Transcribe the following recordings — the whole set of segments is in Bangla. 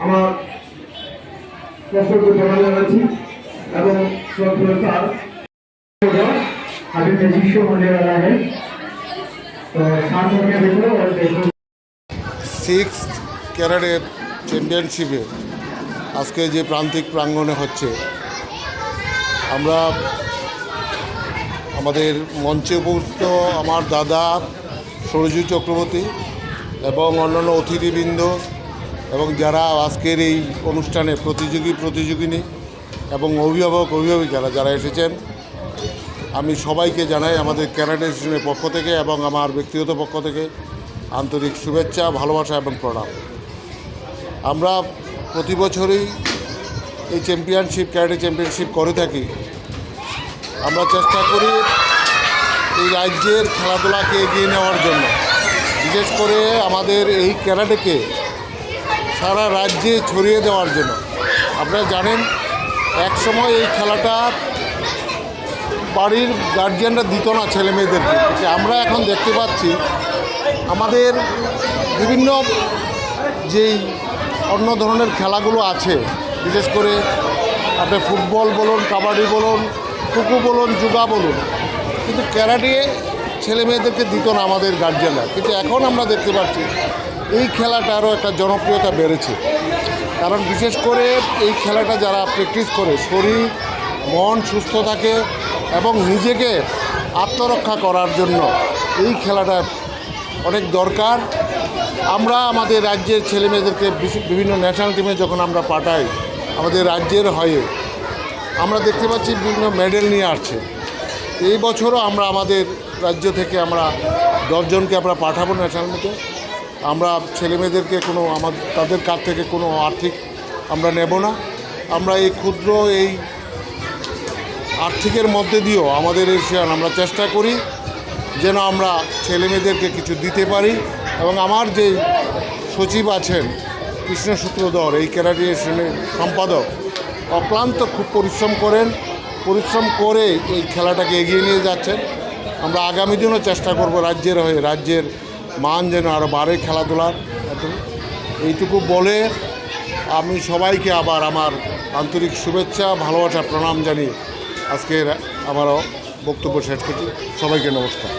আমার সিক্স ক্যারাডের চ্যাম্পিয়নশিপে আজকে যে প্রান্তিক প্রাঙ্গণে হচ্ছে, আমরা আমাদের মঞ্চে উপস্থিত আমার দাদা সরজু চক্রবর্তী এবং অন্যান্য অতিথিবৃন্দ এবং যারা আজকের এই অনুষ্ঠানে প্রতিযোগী, প্রতিযোগিনী এবং অভিভাবক, অভিভাবিকারা যারা এসেছেন, আমি সবাইকে জানাই আমাদের ক্যারাটে স্টেশনের পক্ষ থেকে এবং আমার ব্যক্তিগত পক্ষ থেকে আন্তরিক শুভেচ্ছা, ভালোবাসা এবং প্রণাম। আমরা প্রতি বছরই এই চ্যাম্পিয়নশিপ ক্যারাটে চ্যাম্পিয়নশিপ করে থাকি। আমরা চেষ্টা করি এই রাজ্যের খেলাধুলাকে এগিয়ে নেওয়ার জন্য। বিশেষ করে আমাদের এই ক্যারাটেকে সারা রাজ্যে ছড়িয়ে দেওয়ার জন্য। আপনারা জানেন, এক সময় এই খেলাটা বাড়ির গার্জিয়ানরা দিত না ছেলে মেয়েদেরকে আমরা এখন দেখতে পাচ্ছি, আমাদের বিভিন্ন যেই অন্য ধরনের খেলাগুলো আছে, বিশেষ করে আপনি ফুটবল বলুন, কাবাডি বলুন কুকু বলুন জুগা বলুন, কিন্তু ক্যারাটে ছেলে মেয়েদেরকে দিত না আমাদের গার্জিয়ানরা কিন্তু এখন আমরা দেখতে পাচ্ছি এই খেলাটা আরও একটা জনপ্রিয়তা বেড়েছে। কারণ বিশেষ করে এই খেলাটা যারা প্র্যাকটিস করে, শরীর, মন সুস্থ থাকে এবং নিজেকে আত্মরক্ষা করার জন্য এই খেলাটা অনেক দরকার। আমরা আমাদের রাজ্যের ছেলেমেয়েদেরকে বিভিন্ন ন্যাশনাল টিমে যখন আমরা পাঠাই, আমাদের রাজ্যের হয়ে, আমরা দেখতে পাচ্ছি বিভিন্ন মেডেল নিয়ে আসছে। এই বছরও আমরা আমাদের রাজ্য থেকে আমরা দশজনকে আমরা পাঠাবো ন্যাশনাল মিটে আমরা ছেলেমেয়েদেরকে কোনো আমাদের তাদের কাছ থেকে কোনো আর্থিক আমরা নেব না। আমরা এই ক্ষুদ্র এই আর্থিকের মধ্যে দিয়েও আমাদের এশিয়ান আমরা চেষ্টা করি যেন আমরা ছেলেমেয়েদেরকে কিছু দিতে পারি এবং আমার যে সচিব আছেন কৃষ্ণ সূত্রধর এই ক্যারাটিয়েশনের সম্পাদক, অক্লান্ত খুব পরিশ্রম করেন। পরিশ্রম করে এই খেলাটাকে এগিয়ে নিয়ে যাচ্ছেন। আমরা আগামী দিনও চেষ্টা করব রাজ্যের হয়ে, রাজ্যের মান যেন আরও বাড়ে খেলাধুলার এইটুকু বলে আমি সবাইকে আবার আমার আন্তরিক শুভেচ্ছা, ভালোবাসা, প্রণাম জানিয়ে আজকের আমারও বক্তব্য শেষ করছি। সবাইকে নমস্কার।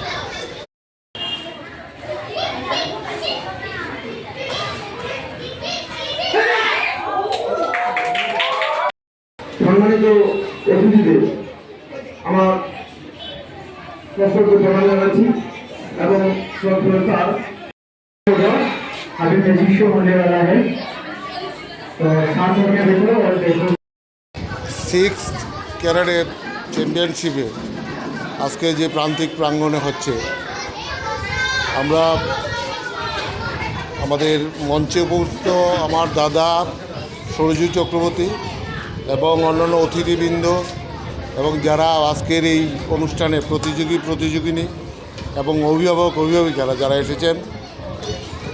সম্মানিত অতিথিদের, আমার জানাচ্ছি এবং শ্রদ্ধেয় স্যার अभी मैं शिष्य होने वाला है तो साथ होने देखो और देखो সিক্স ক্যারাটের চ্যাম্পিয়নশিপে আজকে যে প্রান্তিক প্রাঙ্গণে হচ্ছে আমরা আমাদের মঞ্চে উপস্থিত আমার দাদা সরজু চক্রবর্তী এবং অন্যান্য অতিথিবৃন্দ এবং যারা আজকের এই অনুষ্ঠানে প্রতিযোগী প্রতিযোগিনী এবং অভিভাবক, অভিভাবিকারা যারা এসেছেন,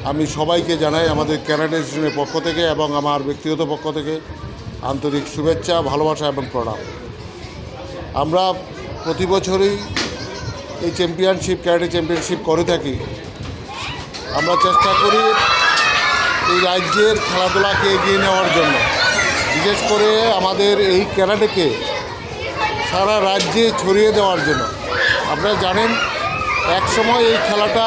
আমি সবাইকে জানাই আমাদের ক্যারাটে স্টেশনের পক্ষ থেকে এবং আমার ব্যক্তিগত পক্ষ থেকে আন্তরিক শুভেচ্ছা, ভালোবাসা এবং প্রণাম। আমরা প্রতি বছরই এই চ্যাম্পিয়নশিপ ক্যারাটে চ্যাম্পিয়নশিপ করে থাকি। আমরা চেষ্টা করি এই রাজ্যের খেলাধুলাকে এগিয়ে নেওয়ার জন্য। বিশেষ করে আমাদের এই ক্যারাটেকে সারা রাজ্যে ছড়িয়ে দেওয়ার জন্য। আপনারা জানেন একসময় এই খেলাটা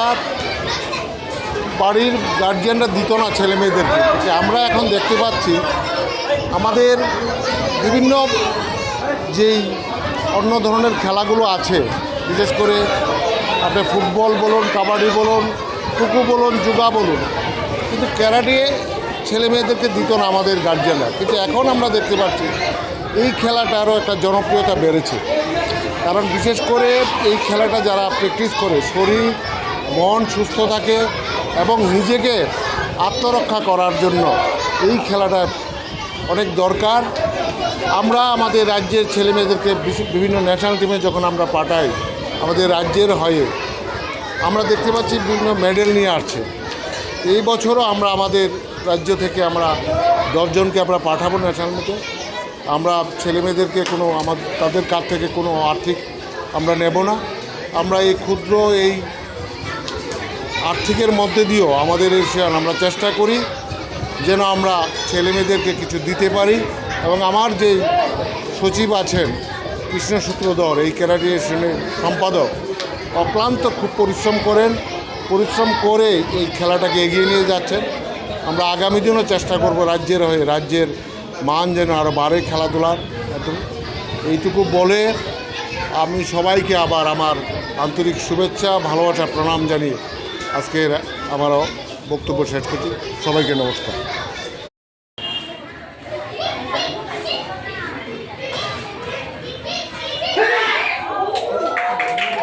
বাড়ির গার্জিয়ানরা দিত না ছেলে মেয়েদেরকে আমরা এখন দেখতে পাচ্ছি, আমাদের বিভিন্ন যেই অন্য ধরনের খেলাগুলো আছে, বিশেষ করে আপনি ফুটবল বলুন, কাবাডি বলুন, কুকু বলুন জুগা বলুন, কিন্তু ক্যারাটে ছেলে মেয়েদেরকে দিত না আমাদের গার্জিয়ানরা কিন্তু এখন আমরা দেখতে পাচ্ছি, এই খেলাটা আরও একটা জনপ্রিয়তা বেড়েছে। কারণ বিশেষ করে এই খেলাটা যারা প্র্যাকটিস করে, শরীর, মন সুস্থ থাকে এবং নিজেকে আত্মরক্ষা করার জন্য এই খেলাটা অনেক দরকার। আমরা আমাদের রাজ্যের ছেলেমেয়েদেরকে বিভিন্ন ন্যাশনাল টিমে যখন আমরা পাঠাই, আমাদের রাজ্যের হয়ে, আমরা দেখতে পাচ্ছি বিভিন্ন মেডেল নিয়ে আসছে। এই বছরও আমরা আমাদের রাজ্য থেকে আমরা দশজনকে আমরা পাঠাবো ন্যাশনাল মিটে আমরা ছেলেমেয়েদেরকে কোনো আমার, তাদের কাছ থেকে কোনো আর্থিক আমরা নেব না। আমরা এই ক্ষুদ্র এই আর্থিকের মধ্যে দিয়েও আমাদের এশিয়ান আমরা চেষ্টা করি যেন আমরা ছেলেমেয়েদেরকে কিছু দিতে পারি এবং আমার যে সচিব আছেন কৃষ্ণসূত্রধর এই অ্যাসোসিয়েশনের সম্পাদক, অক্লান্ত খুব পরিশ্রম করেন। পরিশ্রম করে এই খেলাটাকে এগিয়ে নিয়ে যাচ্ছেন। আমরা আগামী দিনও চেষ্টা করব রাজ্যের হয়ে, রাজ্যের মান যেন আরও বাড়ে খেলাধুলার। এইটুকু বলে আমি সবাইকে আবার আমার আন্তরিক শুভেচ্ছা, ভালোবাসা, প্রণাম জানিয়ে আজকের আমারও বক্তব্য শেষ করছি। সবাইকে নমস্কার।